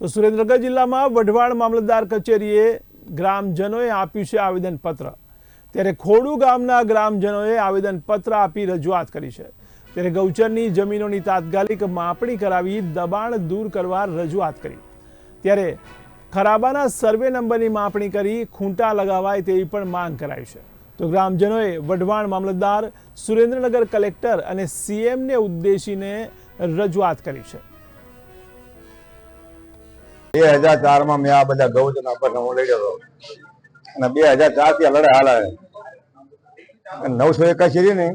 તો સુરેન્દ્રનગર જિલ્લામાં વઢવાણ મામલતદાર કચેરીએ ગ્રામજનોએ આપ્યું છે આવેદનપત્ર. ત્યારે ખોડુ ગામના ગ્રામજનોએ આવેદનપત્ર આપી રજૂઆત કરી છે. ત્યારે ગૌચરની જમીનોની તાત્કાલિક માપણી કરાવી દબાણ દૂર કરવા રજૂઆત કરી. ત્યારે ખરાબાના સર્વે નંબરની માપણી કરી ખૂંટા લગાવાય તેવી પણ માંગ કરાઈ છે. તો ગ્રામજનોએ વઢવાણ મામલતદાર સુરેન્દ્રનગર કલેક્ટર અને સીએમને ઉદ્દેશીને રજૂઆત કરી છે. બે હજાર ચારમાં મેં આ બધા ગૌચરના પ્રશ્ન હું લઈ ગયો અને બે હજાર ચારથી લડે હાલ નવસો એકાશી રહી ને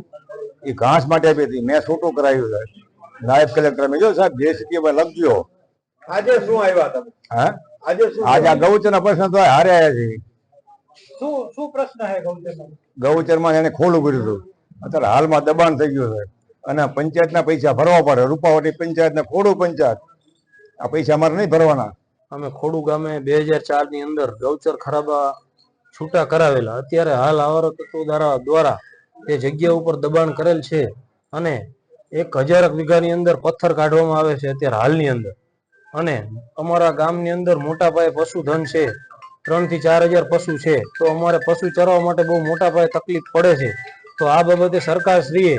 એ ઘાસ માટે આપી હતી. મેં છૂટું કરાવ્યું છે. નાયબ કલેક્ટર મેં જો સાહેબ જે સિટી પર લખજો. આજે શું આવ્યા તમે? હા? આજે શું આજે આ ગૌચરના પ્રશ્ન તો હારે આવ્યા છે. શું શું પ્રશ્ન છે ગૌચર ગૌચરમાં એને ખોલું કર્યું હતું. અત્યારે હાલમાં દબાણ થઈ ગયું છે. અને પંચાયતના પૈસા ભરવા પડે. રૂપાવટી પંચાયત ને ખોડું પંચાયત. આ પૈસા અમારે નહીં ભરવાના. અમે ખોડુ ગામે બે હજાર ચારની અંદર ગૌચર ખરાબા છૂટા કરાવેલા. અત્યારે હાલ આવારો તત્વો દ્વારા તે જગ્યા ઉપર દબાણ કરેલ છે અને એક હજાર વીઘાની અંદર પથ્થર કાઢવામાં આવે છે અત્યારે હાલની અંદર. અને અમારા ગામની અંદર મોટા પાયે પશુધન છે ત્રણથી ચાર હજાર પશુ છે. તો અમારે પશુ ચરવા માટે બહુ મોટા પાયે તકલીફ પડે છે. તો આ બાબતે સરકારશ્રીએ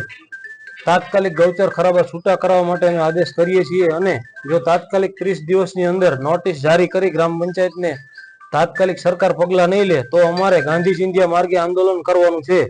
તાત્કાલિક ગૌચર ખરાબા છૂટા કરવા માટેનો આદેશ કરીએ છીએ અને જો તાત્કાલિક ત્રીસ દિવસની અંદર નોટિસ જારી કરી ગ્રામ પંચાયતને તાત્કાલિક સરકાર પગલાં નહીં લે, તો અમારે ગાંધી ચિંધ્યા માર્ગે આંદોલન કરવાનું છે.